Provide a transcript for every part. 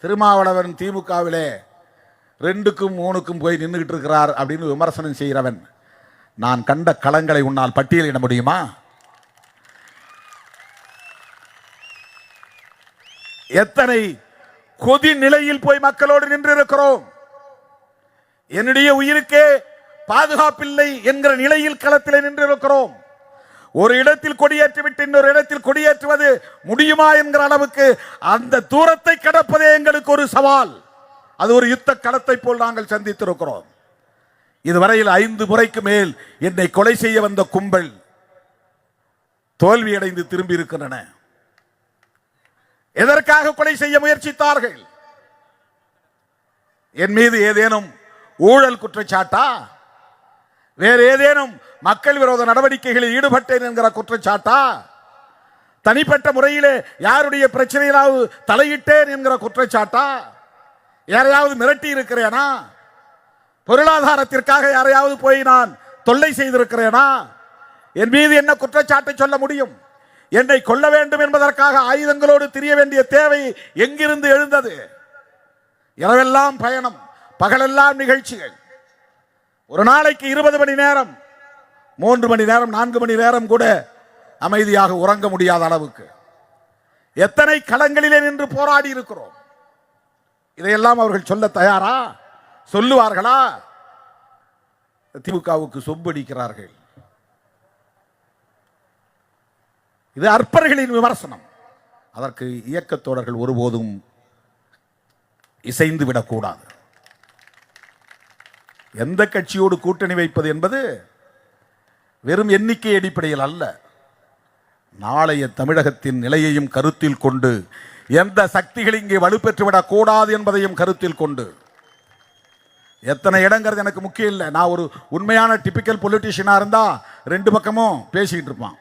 திருமாவளவன் திமுகவிலே ரெண்டுக்கும் மூணுக்கும் போய் நின்றுகிட்டு இருக்கிறார் அப்படின்னு விமர்சனம் செய்கிறவன். நான் கண்ட களங்களை உன்னால் பட்டியலிட முடியுமா? எத்தனை கொதி நிலையில் போய் மக்களோடு நின்றிருக்கிறோம்? என்னுடைய உயிருக்கே பாதுகாப்பில்லை என்கிற நிலையில் களத்தில் நின்றிருக்கிறோம். ஒரு இடத்தில் கொடியேற்றிவிட்டு இன்னொரு இடத்தில் கொடியேற்றுவது முடியுமா என்கிற அளவுக்கு அந்த தூரத்தை கடப்பதே எங்களுக்கு ஒரு சவால். அது ஒரு யுத்த களத்தை போல் நாங்கள் சந்தித்திருக்கிறோம். இதுவரையில் ஐந்து முறைக்கு மேல் என்னை கொலை செய்ய வந்த கும்பல் தோல்வியடைந்து திரும்பி இருக்கின்றன. எதற்காக கொலை செய்ய முயற்சித்தார்கள்? என் மீது ஏதேனும் ஊழல் குற்றச்சாட்டா? வேறு ஏதேனும் மக்கள் விரோத நடவடிக்கைகளில் ஈடுபட்டேன் என்கிற குற்றச்சாட்டா? தனிப்பட்ட முறையிலே யாருடைய பிரச்சனையிலாவது தலையிட்டேன் என்கிற குற்றச்சாட்டா? யாரையாவது மிரட்டி இருக்கிறேனா? பொருளாதாரத்திற்காக யாரையாவது போய் நான் தொல்லை செய்திருக்கிறேனா? என் மீது என்ன குற்றச்சாட்டை சொல்ல முடியும்? என்னை கொல்ல வேண்டும் என்பதற்காக ஆயுதங்களோடு தெரிய வேண்டிய தேவை எங்கிருந்து எழுந்தது? இரவெல்லாம் பயணம் பகலெல்லாம் நிகழ்ச்சிகள். ஒரு நாளைக்கு இருபது மணி நேரம் மூன்று மணி நேரம் நான்கு மணி நேரம் கூட அமைதியாக உறங்க முடியாத அளவுக்கு. எத்தனை களங்களிலே நின்று போராடி இருக்கிறோம்? இதையெல்லாம் அவர்கள் சொல்ல தயாரா? சொல்லுவார்களா? திமுகவுக்கு சொம்படிக்கிறார்கள். இது அற்பர்களின் விமர்சனம். அதற்கு இயக்கத்தோடர்கள் ஒருபோதும் இசைந்து விடக்கூடாது. எந்த கட்சியோடு கூட்டணி வைப்பது என்பது வெறும் எண்ணிக்கை அடிப்படையில் அல்ல. நாளைய தமிழகத்தின் நிலையையும் கருத்தில் கொண்டு எந்த சக்திகள் இங்கே வலுப்பெற்றுவிடக் கூடாது என்பதையும் கருத்தில் கொண்டு. எத்தனை இடங்கிறது எனக்கு முக்கியம் இல்லை. நான் ஒரு உண்மையான டிபிக்கல் பொலிட்டிஷியனாக இருந்தால் ரெண்டு பக்கமும் பேசிக்கிட்டு இருப்பான்.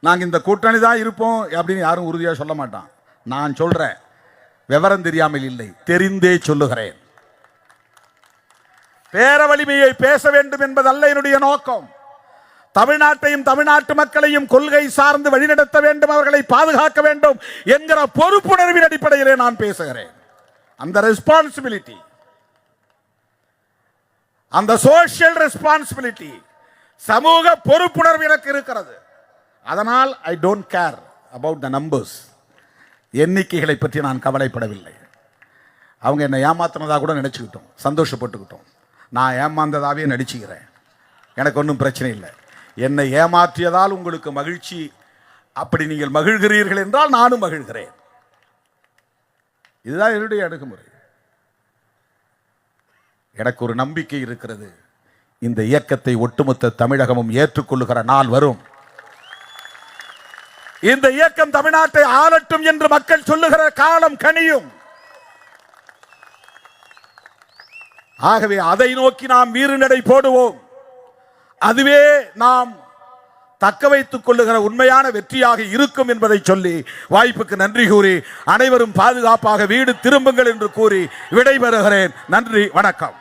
நாங்கள் இந்த கூட்டணி தான் இருப்போம் அப்படின்னு யாரும் உறுதியாக சொல்ல மாட்டான். நான் சொல்கிறேன் விவரம் தெரியாமல் இல்லை. தெரிந்தே சொல்லுகிறேன். பேர வலிமையை பேச வேண்டும் என்பதல்ல என்னுடைய நோக்கம். தமிழ்நாட்டையும் தமிழ்நாட்டு மக்களையும் கொள்கை சார்ந்து வழிநடத்த வேண்டும் அவர்களை பாதுகாக்க வேண்டும் என்கிற பொறுப்புணர்வின் அடிப்படையிலே நான் பேசுகிறேன். அந்த ரெஸ்பான்சிபிலிட்டி அந்த சோஷியல் ரெஸ்பான்சிபிலிட்டி சமூக பொறுப்புணர்வு எனக்கு இருக்கிறது. அதனால் I don't care about the numbers எண்ணிக்கைகளை பற்றி நான் கவலைப்படவில்லை. அவங்க என்னை ஏமாத்தினதாக கூட நினச்சிக்கிட்டோம். சந்தோஷப்பட்டுக்கிட்டோம். நான் ஏமாந்ததாகவே நடிச்சுக்கிறேன். எனக்கு ஒன்றும் பிரச்சனை இல்லை. என்னை ஏமாற்றியதால் உங்களுக்கு மகிழ்ச்சி. அப்படி நீங்கள் மகிழ்கிறீர்கள் என்றால் நானும் மகிழ்கிறேன். இதுதான் என்னுடைய அணுகுமுறை. எனக்கு ஒரு நம்பிக்கை இருக்கிறது. இந்த இயக்கத்தை ஒட்டுமொத்த தமிழகமும் ஏற்றுக்கொள்ளுகிற நாள் வரும். இந்த இயக்கம் தமிழ்நாட்டை ஆளட்டும் என்று மக்கள் சொல்லுகிற காலம் கனியும். ஆகவே அதை நோக்கி நாம் வீறுநடை போடுவோம். அதுவே நாம் தக்க வைத்துக் கொள்ளுகிற உண்மையான வெற்றியாக இருக்கும் என்பதை சொல்லி வாய்ப்புக்கு நன்றி கூறி அனைவரும் பாதுகாப்பாக வீடு திரும்புங்கள் என்று கூறி விடைபெறுகிறேன். நன்றி வணக்கம்.